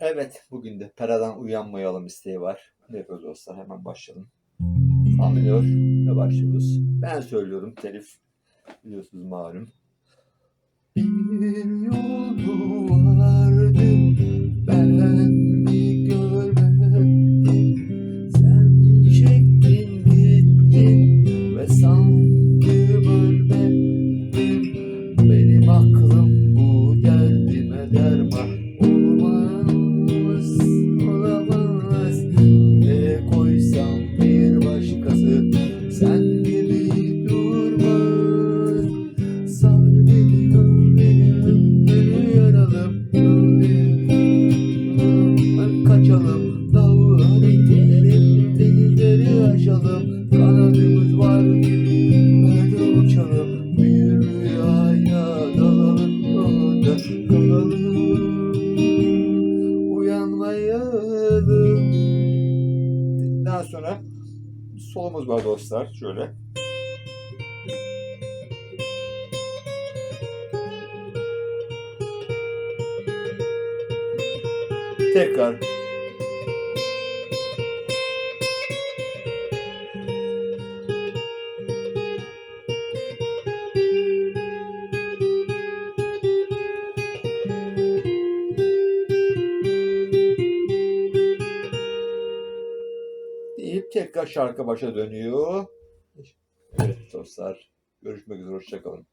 Evet, bugün de Pera'dan uyanmayalım isteği var. Ne yapıyoruz dostlar? Hemen başlayalım. Familiar ve başlıyoruz. Ben söylüyorum, telif biliyorsunuz malum. Bir yolu vardı, ben görmedim. Sen çektin gittin ve sanki aşalım. Kanadımız var gibi, nerede uçalım. Bir rüyaya dalalım, orada kalalım. Uyanmayalım. Daha sonra solumuz var dostlar. Şöyle. Tekrar. Deyip tekrar şarkı başa dönüyor. Evet dostlar. Görüşmek üzere. Hoşçakalın.